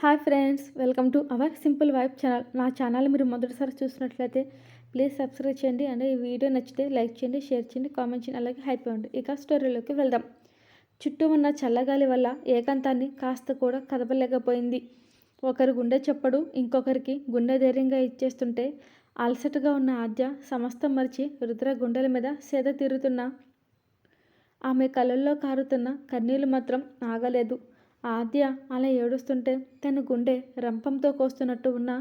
Hi friends welcome to our simple wife channel. నా channel మీరు మొదటిసారి చూసినట్లయితే ప్లీజ్ సబ్స్క్రైబ్ చేయండి. అండ్ ఈ వీడియో నచ్చితే లైక్ చేయండి షేర్ చేయండి కామెంట్ చేయండి అలాగే హైప్ అవ్వండి ఇక స్టోరీలోకి వెళ్దాం. చుట్టూ ఉన్న చల్లగాలి వల్ల ఏకాంతాన్ని కాస్త కూడా కదపలేకపోయింది. ఒకరి గుండె చెప్పడు ఇంకొకరికి గుండె ధైర్యంగా ఇచ్చేస్తుంటే అలసటగా ఉన్న ఆద్య సమస్తం మరిచి రుద్ర గుండెల మీద సేద తీరుతున్న ఆమె కళ్ళల్లో కారుతున్న కన్నీళ్ళు మాత్రం ఆగలేదు. ఆద్య అలా ఏడుస్తుంటే తన గుండె రంపంతో కోస్తున్నట్టు ఉన్న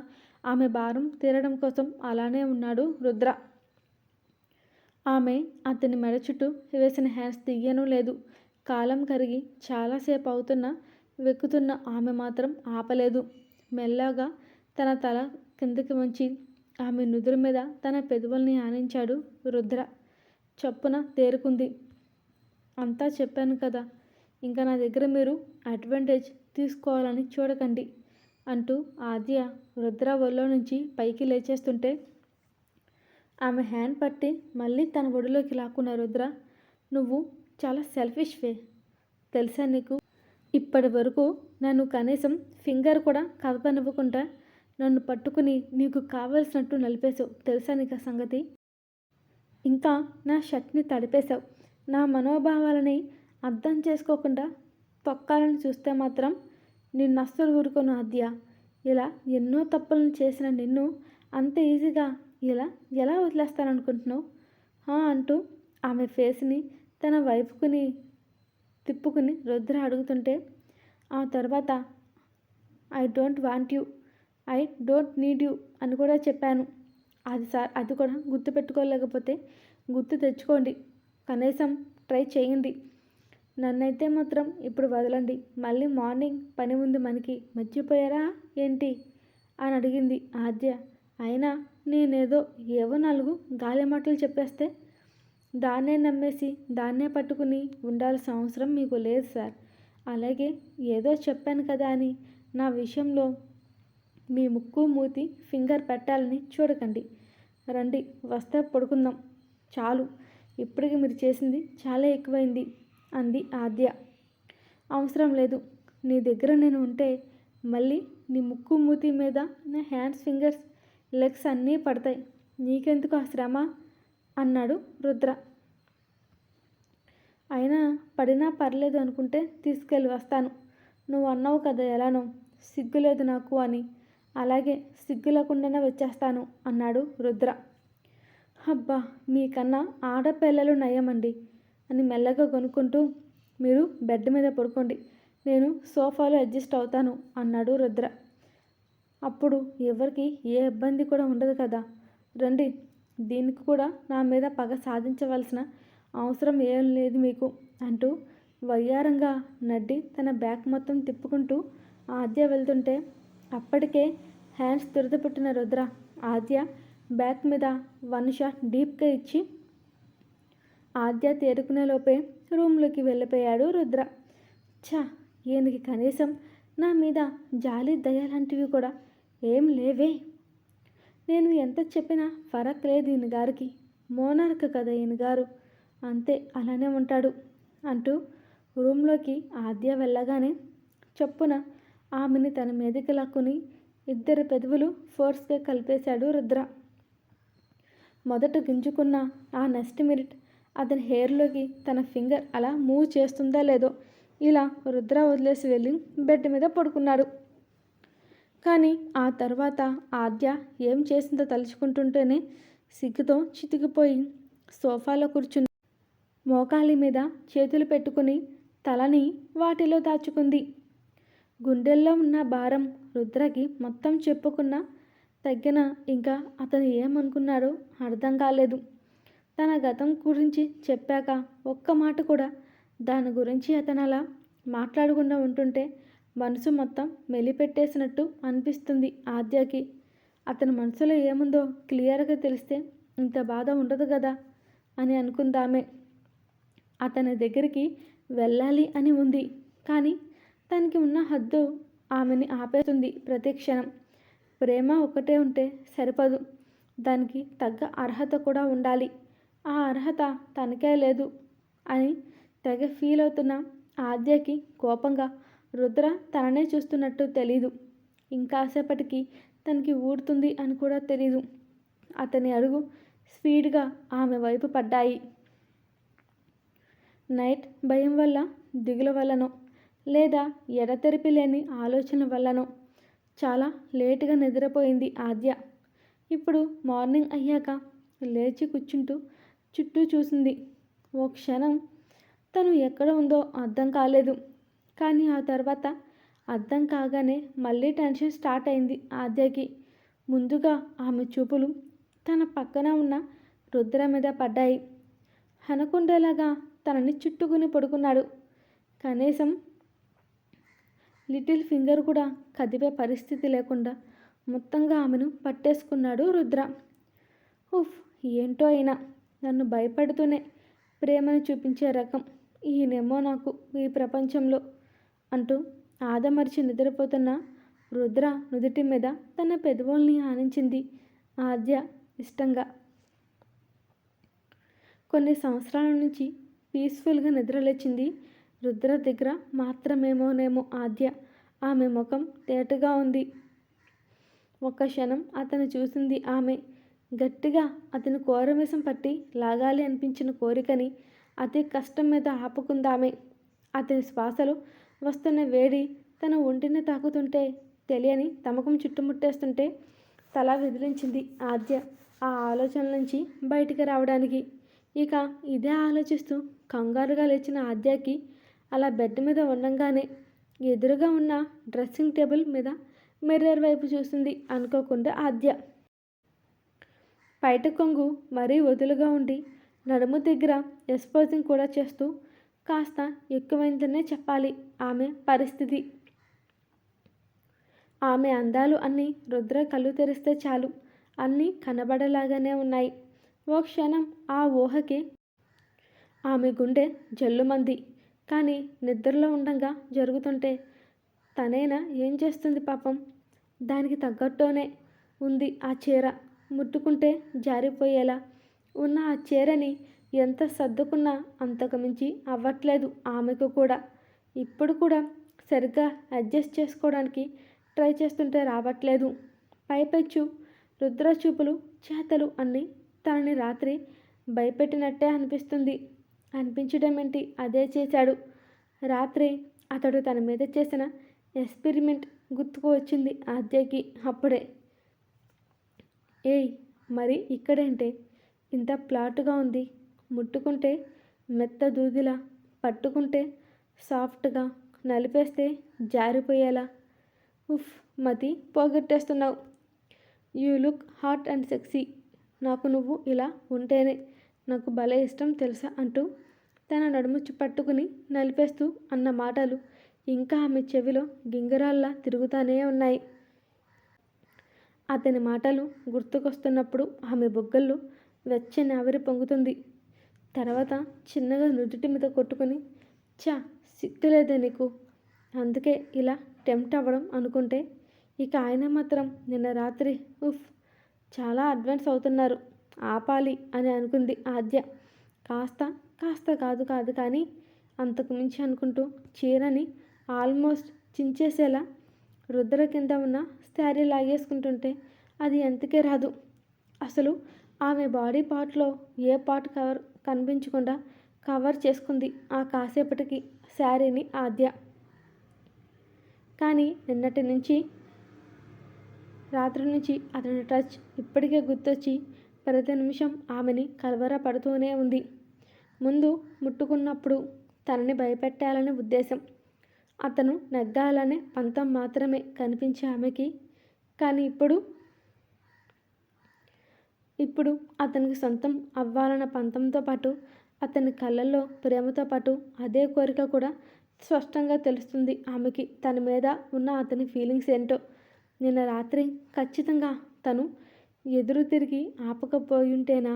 ఆమె భారం తీరడం కోసం అలానే ఉన్నాడు రుద్ర. ఆమె అతని మెడ చుట్టూ వేసిన హ్యాండ్స్ దియ్యను లేదు. కాలం కరిగి చాలాసేపు అవుతున్న వెక్కుతున్న ఆమె మాత్రం ఆపలేదు. మెల్లగా తన తల కిందకి ఉంచి ఆమె నుదురు మీద తన పెదవుల్ని ఆనించాడు రుద్ర. చప్పున తేరుకుంది. అంతా చెప్పాను కదా ఇంకా నా దగ్గర మీరు అడ్వాంటేజ్ తీసుకోవాలని చూడకండి అంటూ ఆద్య రుద్ర ఒళ్ళో నుంచి పైకి లేచేస్తుంటే ఆమె హ్యాండ్ పట్టి మళ్ళీ తన ఒడిలోకి లాక్కున్న రుద్ర నువ్వు చాలా సెల్ఫిష్ వే. తెలుసా నీకు? ఇప్పటి వరకు నన్ను కనీసం ఫింగర్ కూడా కదపనివ్వకుండా నన్ను పట్టుకుని నీకు కావలసినట్టు నలిపేశావు. తెలుసా నీకు ఆ సంగతి? ఇంకా నా షర్ట్ని తడిపేశావు. నా మనోభావాలని అర్థం చేసుకోకుండా తొక్కాలని చూస్తే మాత్రం నిన్ను అస్సలు ఊరుకోను ఆద్య. ఇలా ఎన్నో తప్పులను చేసిన నిన్ను అంత ఈజీగా ఇలా ఎలా వదిలేస్తాననుకుంటున్నావు? అంటూ ఆమె ఫేస్ని తన వైపుకుని తిప్పుకుని రుద్ర అడుగుతుంటే ఆ తర్వాత I don't want you I don't need you అని కూడా చెప్పాను. అది సార్ అది కూడా గుర్తు పెట్టుకోలేకపోతే గుర్తు తెచ్చుకోండి. కనీసం ట్రై చేయండి. నన్నైతే మాత్రం ఇప్పుడు వదలండి. మళ్ళీ మార్నింగ్ పని ఉంది మనకి మర్చిపోయారా ఏంటి? అని అడిగింది ఆద్య. అయినా నేనేదో ఏవో నాలుగు గాలి మాటలు చెప్పేస్తే దాన్నే నమ్మేసి దాన్నే పట్టుకుని ఉండాల్సిన అవసరం మీకు లేదు సార్. అలాగే ఏదో చెప్పాను కదా అని నా విషయంలో మీ ముక్కు మూతి ఫింగర్ పెట్టాలని చూడకండి. రండి వస్తే పడుకుందాం. చాలు ఇప్పటికి మీరు చేసింది చాలా ఎక్కువైంది. అంది ఆద్య. అవసరం లేదు. నీ దగ్గర నేను ఉంటే మళ్ళీ నీ ముక్కు మూతి మీద నా హ్యాండ్స్ ఫింగర్స్ లెగ్స్ అన్నీ పడతాయి. నీకెందుకు ఆ శ్రమ? అన్నాడు రుద్ర. అయినా పడినా పర్లేదు అనుకుంటే తీసుకెళ్ళి వస్తాను. నువ్వు అన్నావు కదా ఎలానో. సిగ్గులేదు నాకు అని. అలాగే సిగ్గు లేకుండానే వచ్చేస్తాను అన్నాడు రుద్ర. అబ్బా మీకన్నా ఆడపిల్లలు నయమండి. అని మెల్లగా కొనుక్కుంటూ మీరు బెడ్ మీద పడుకోండి. నేను సోఫాలో అడ్జస్ట్ అవుతాను అన్నాడు రుద్ర. అప్పుడు ఎవరికి ఏ ఇబ్బంది కూడా ఉండదు కదా. రండి దీనికి కూడా నా మీద పగ సాధించవలసిన అవసరం ఏం లేదు మీకు అంటూ వయ్యారంగా నడ్డి తన బ్యాగ్ మొత్తం తిప్పుకుంటూ ఆద్య వెళ్తుంటే అప్పటికే హ్యాండ్స్ దురదపెట్టిన రుద్ర ఆద్య బ్యాక్ మీద వన్ షాట్ డీప్గా ఇచ్చి ఆద్య తేరుకునేలోపే రూమ్లోకి వెళ్ళిపోయాడు రుద్ర. ఛా ఈయనకి కనీసం నా మీద జాలి దయ లాంటివి కూడా ఏం లేవే. నేను ఎంత చెప్పినా ఫరక్ లేదు ఈయన గారికి. మోనార్క్ కదా ఈయన గారు. అంతే అలానే ఉంటాడు అంటూ రూమ్లోకి ఆద్య వెళ్ళగానే చొప్పున ఆమెని తన మీదకి లాక్కుని ఇద్దరు పెదవులు ఫోర్స్గా కలిపేశాడు రుద్ర. మొదట గింజుకున్న ఆ నెక్స్ట్ మినిట్ అతని హెయిర్లోకి తన ఫింగర్ అలా మూవ్ చేస్తుందా లేదో ఇలా రుద్ర వదిలేసి వెళ్ళి బెడ్ మీద పడుకున్నాడు. కానీ ఆ తర్వాత ఆద్య ఏం చేసిందో తలుచుకుంటుంటేనే సిగ్గుతో చితికిపోయి సోఫాలో కూర్చుని మోకాలి మీద చేతులు పెట్టుకుని తలని వాటిలో దాచుకుంది. గుండెల్లో ఉన్న భారం రుద్రకి మొత్తం చెప్పుకున్న తగ్గిన ఇంకా అతను ఏమనుకున్నాడో అర్థం కాలేదు. తన గతం గురించి చెప్పాక ఒక్క మాట కూడా దాని గురించి అతను అలా మాట్లాడకుండా ఉంటుంటే మనసు మొత్తం మెలిపెట్టేసినట్టు అనిపిస్తుంది ఆద్యకి. అతని మనసులో ఏముందో క్లియర్గా తెలిస్తే ఇంత బాధ ఉండదు కదా అని అనుకుందామే. అతని దగ్గరికి వెళ్ళాలి అని ఉంది. కానీ తనకి ఉన్న హద్దు ఆమెని ఆపేస్తుంది ప్రతి క్షణం. ప్రేమ ఒకటే ఉంటే సరిపదు. దానికి తగ్గ అర్హత కూడా ఉండాలి. ఆ అర్హత తనకే లేదు అని తెగ ఫీల్ అవుతున్న ఆద్యకి కోపంగా రుద్ర తననే చూస్తున్నట్టు తెలీదు. ఇంకాసేపటికి తనకి ఊడుతుంది అని కూడా తెలీదు. అతని అడుగు స్పీడ్గా ఆమె వైపు పడ్డాయి. నైట్ భయం వల్ల దిగుల వల్లనో లేదా ఎడతెరిపి లేని ఆలోచన వల్లనో చాలా లేటుగా నిద్రపోయింది ఆద్య. ఇప్పుడు మార్నింగ్ అయ్యాక లేచి కూర్చుంటూ చుట్టూ చూసింది. ఓ క్షణం తను ఎక్కడ ఉందో అర్థం కాలేదు. కానీ ఆ తర్వాత అర్థం కాగానే మళ్ళీ టెన్షన్ స్టార్ట్ అయింది ఆద్యకి. ముందుగా ఆమె చూపులు తన పక్కన ఉన్న రుద్ర మీద పడ్డాయి. హనకుండేలాగా తనని చుట్టుకుని పడుకున్నాడు. కనీసం లిటిల్ ఫింగర్ కూడా కదిపే పరిస్థితి లేకుండా మొత్తంగా ఆమెను పట్టేసుకున్నాడు రుద్ర. ఉఫ్ ఏంటో అయినా. నన్ను భయపడుతూనే ప్రేమను చూపించే రకం ఈయనేమో నాకు ఈ ప్రపంచంలో అంటూ ఆదమర్చి నిద్రపోతున్న రుద్ర నుదుటి మీద తన పెదవుల్ని ఆనించింది ఆద్య ఇష్టంగా. కొన్ని సంవత్సరాల నుంచి పీస్ఫుల్గా నిద్రలేచింది రుద్ర దగ్గర మాత్రమేమోనేమో ఆద్య. ఆమె ముఖం తేటగా ఉంది. ఒక్క క్షణం అతను చూసింది ఆమె గట్టిగా అతని కోరవేశం పట్టి లాగాలి అనిపించిన కోరికని అతి కష్టం మీద ఆపుకుందామే. అతని శ్వాసలు వస్తున్న వేడి తన ఒంటిని తాకుతుంటే తెలియని తమకం చుట్టుముట్టేస్తుంటే తల విదిలించింది ఆద్య ఆ ఆలోచన నుంచి బయటికి రావడానికి. ఇక ఇదే ఆలోచిస్తూ కంగారుగా లేచిన ఆద్యకి అలా బెడ్ మీద ఉండంగానే ఎదురుగా ఉన్న డ్రెస్సింగ్ టేబుల్ మీద మిర్రర్ వైపు చూసింది అనుకోకుండా ఆద్య. బయట కొంగు మరీ వదులుగా ఉండి నడుము దగ్గర ఎక్స్పోజింగ్ కూడా చేస్తూ కాస్త ఎక్కువైందనే చెప్పాలి ఆమె పరిస్థితి. ఆమె అందాలు అన్నీ రుద్ర కళ్ళు తెరిస్తే చాలు. అన్నీ కనబడేలాగానే ఉన్నాయి. ఓ క్షణం ఆ ఊహకి ఆమె గుండె జల్లుమంది. కానీ నిద్రలో ఉండగా జరుగుతుంటే తనైనా ఏం చేస్తుంది పాపం? దానికి తగ్గట్టునే ఉంది ఆ చీర. ముట్టుకుంటే జారిపోయేలా ఉన్న ఆ చీరని ఎంత సర్దుకున్నా అంతకుమించి అవ్వట్లేదు ఆమెకు కూడా. ఇప్పుడు కూడా సరిగ్గా అడ్జస్ట్ చేసుకోవడానికి ట్రై చేస్తుంటే రావట్లేదు. పైపెచ్చు రుద్ర చూపులు చేతలు అన్నీ తనని రాత్రి భయపెట్టినట్టే అనిపిస్తుంది. అనిపించడం ఏంటి అదే చేశాడు. రాత్రి అతడు తన మీద చేసిన ఎక్స్పెరిమెంట్ గుర్తుకు వచ్చింది ఆద్యకి అప్పుడే. ఏయ్ మరి ఇక్కడేంటే? ఇంత ప్లాట్గా ఉంది. ముట్టుకుంటే మెత్త దూదిలా పట్టుకుంటే సాఫ్ట్గా నలిపేస్తే జారిపోయేలా. ఉఫ్ మతి పోగొట్టేస్తున్నావు. You look hot and sexy. నాకు నువ్వు ఇలా ఉంటేనే నాకు భలే ఇష్టం తెలుసా అంటూ తన నడుముచ్చి పట్టుకుని నలిపేస్తూ అన్న మాటలు ఇంకా ఆమె చెవిలో గింగరాల్లా తిరుగుతానే ఉన్నాయి. అతని మాటలు గుర్తుకొస్తున్నప్పుడు ఆమె బొగ్గల్లో వెచ్చని ఆవిరి పొంగుతుంది. తర్వాత చిన్నగా నుదుటి మీద కొట్టుకుని చా సిగ్గులేదే నీకు? అందుకే ఇలా టెంప్ట్ అవ్వడం అనుకుంటే ఇక ఆయన మాత్రం నిన్న రాత్రి ఉఫ్ చాలా అడ్వాన్స్ అవుతున్నారు. ఆపాలి అని అనుకుంది ఆద్య. కాస్త కాస్త కాదు కాదు కానీ అంతకు మించి అనుకుంటూ చీరని ఆల్మోస్ట్ చించేసేలా రుద్ర కింద ఉన్న శారీ లాగేసుకుంటుంటే అది ఎంతకే రాదు. అసలు ఆమె బాడీ పార్ట్లో ఏ పార్ట్ కవర్ కనిపించకుండా కవర్ చేసుకుంది ఆ కాసేపటికి శారీని ఆద్య. కానీ నిన్నటి నుంచి రాత్రి నుంచి అతని టచ్ ఇప్పటికే గుర్తొచ్చి ప్రతి నిమిషం ఆమెని కలవర పడుతూనే ఉంది. ముందు ముట్టుకున్నప్పుడు తనని భయపెట్టాలనే ఉద్దేశం. అతను నెగ్గాలనే పంతం మాత్రమే కనిపించే ఆమెకి. కానీ ఇప్పుడు ఇప్పుడు అతనికి సొంతం అవ్వాలన్న పంతంతో పాటు అతని కళ్ళల్లో ప్రేమతో పాటు అదే కోరిక కూడా స్పష్టంగా తెలుస్తుంది ఆమెకి. తన మీద ఉన్న అతని ఫీలింగ్స్ ఏంటో నిన్న రాత్రి ఖచ్చితంగా తను ఎదురు తిరిగి ఆపకపోయుంటేనా?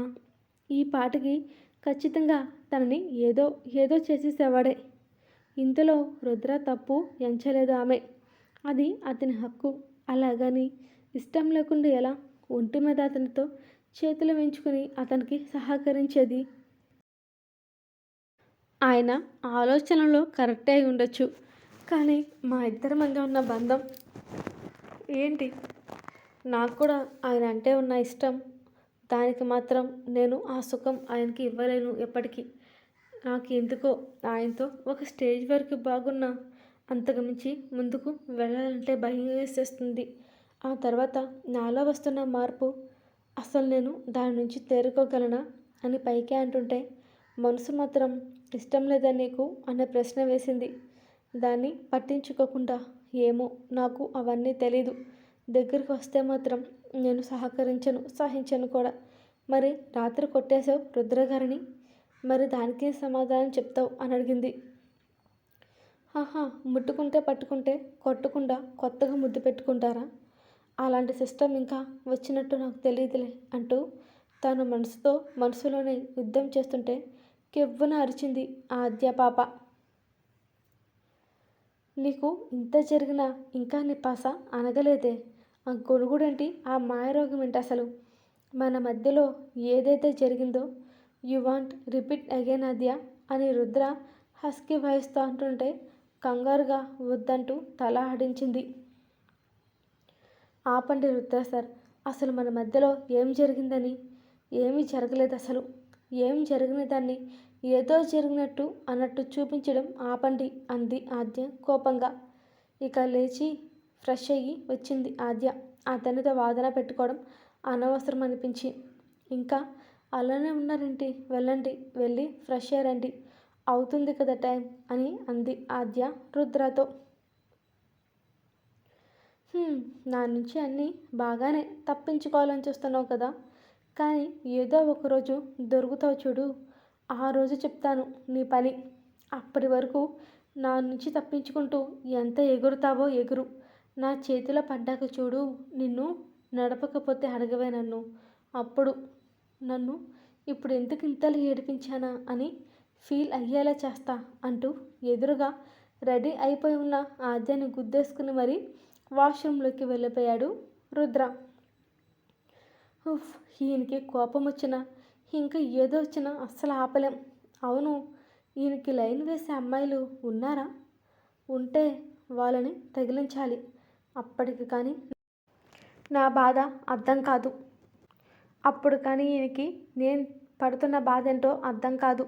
ఈ పాటకి ఖచ్చితంగా తనని ఏదో ఏదో చేసేసేవాడే. ఇంతలో రుద్ర తప్పు ఎంచలేదు ఆమె. అది అతని హక్కు. అలాగని ఇష్టం లేకుండా ఎలా ఒంటి మీద అతనితో చేతులు వెంచుకుని అతనికి సహకరించేది? ఆయన ఆలోచనలో కరెక్టే అయి ఉండొచ్చు. కానీ మా ఇద్దరి మధ్య ఉన్న బంధం ఏంటి? నాకు కూడా ఆయన అంటే ఉన్న ఇష్టం. దానికి మాత్రం నేను ఆ సుఖం ఆయనకి ఇవ్వలేను ఎప్పటికీ. నాకు ఎందుకో ఆయనతో ఒక స్టేజ్ వరకు బాగున్నా. అంతకుమించి ముందుకు వెళ్ళాలంటే భయం వేసేస్తుంది. ఆ తర్వాత నాలో వస్తున్న మార్పు అసలు నేను దాని నుంచి తేరుకోగలనా అని పైకే అంటుంటే మనసు మాత్రం ఇష్టం లేదా నీకు అనే ప్రశ్న వేసింది. దాన్ని పట్టించుకోకుండా ఏమో నాకు అవన్నీ తెలీదు. దగ్గరికి వస్తే మాత్రం నేను సహకరించను సహించను కూడా. మరి రాత్రి కొట్టేశావు రుద్రగారిని? మరి దానికి సమాధానం చెప్తావు? అని అడిగింది. ఆహా ముట్టుకుంటే పట్టుకుంటే కొట్టకుండా కొత్తగా ముద్దు పెట్టుకుంటారా? అలాంటి సిస్టమ్ ఇంకా వచ్చినట్టు నాకు తెలియదులే అంటూ తను మనసుతో మనసులోనే యుద్ధం చేస్తుంటే కెవ్వున అరిచింది ఆ అధ్యాపాప. నీకు ఇంత జరిగినా ఇంకా నీ పాస అనగలేదే. ఆ గొడుగుడేంటి ఆ మాయరోగం ఏంటి అసలు? మన మధ్యలో ఏదైతే జరిగిందో యు వాంట్ రిపీట్ అగైన్ అద్యా? అని రుద్ర హస్కీ వాయిస్తో అంటుంటే కంగారుగా వద్దంటూ తల ఆడించింది. ఆపండి రుద్ర సార్ అసలు మన మధ్యలో ఏం జరిగిందని? ఏమీ జరగలేదు అసలు. ఏం జరిగిన దాన్ని ఏదో జరిగినట్టు అన్నట్టు చూపించడం ఆపండి అంది ఆద్య కోపంగా. ఇక లేచి ఫ్రెష్ అయ్యి వచ్చింది ఆద్య. అతనితో వాదన పెట్టుకోవడం అనవసరం అనిపించి ఇంకా అలానే ఉన్నారేంటి? వెళ్ళండి వెళ్ళి ఫ్రెష్ అయ్యారండి అవుతుంది కదా టైం అని అంది ఆద్య రుద్రతో. నా నుంచి అన్నీ బాగానే తప్పించుకోవాలని చూస్తున్నావు కదా. కానీ ఏదో ఒకరోజు దొరుకుతావు చూడు. ఆ రోజు చెప్తాను నీ పని. అప్పటి వరకు నా నుంచి తప్పించుకుంటూ ఎంత ఎగురుతావో ఎగురు. నా చేతిలో పడ్డాక చూడు నిన్ను నడపకపోతే అడగవే నన్ను. అప్పుడు నన్ను ఇప్పుడు ఎందుకు ఇంతలు ఏడిపించానా అని ఫీల్ అయ్యేలా చేస్తా అంటూ ఎదురుగా రెడీ అయిపోయి ఉన్న ఆద్యాన్ని గుద్దేసుకుని మరి వాష్రూమ్లోకి వెళ్ళిపోయాడు రుద్ర. ఉఫ్ ఈయనకి కోపం వచ్చినా ఇంకా ఏదో వచ్చినా అస్సలు ఆపలేం. అవును ఈయనకి లైన్ వేసే అమ్మాయిలు ఉన్నారా? ఉంటే వాళ్ళని తగిలించాలి. అప్పటికి కానీ నా బాధ అర్థం కాదు. అప్పుడు కానీ ఈయనకి నేను పడుతున్న బాధ ఏంటో అర్థం కాదు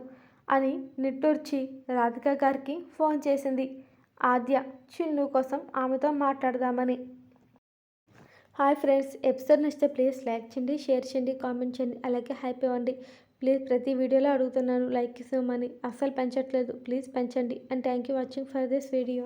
అని నిట్టూర్చి రాధిక గారికి ఫోన్ చేసింది. ఆద్య చిన్ను కోసం ఆమెతో మాట్లాడదామని. హాయ్ ఫ్రెండ్స్ ఎపిసోడ్ నచ్చితే ప్లీజ్ లైక్ చేయండి షేర్ చేయండి కామెంట్ చేయండి అలాగే హ్యాపీ ఇవ్వండి. ప్లీజ్ ప్రతి వీడియోలో అడుగుతున్నాను లైక్ ఇవ్వమని. అస్సలు పెంచట్లేదు. ప్లీజ్ పెంచండి. And thank you watching for this video.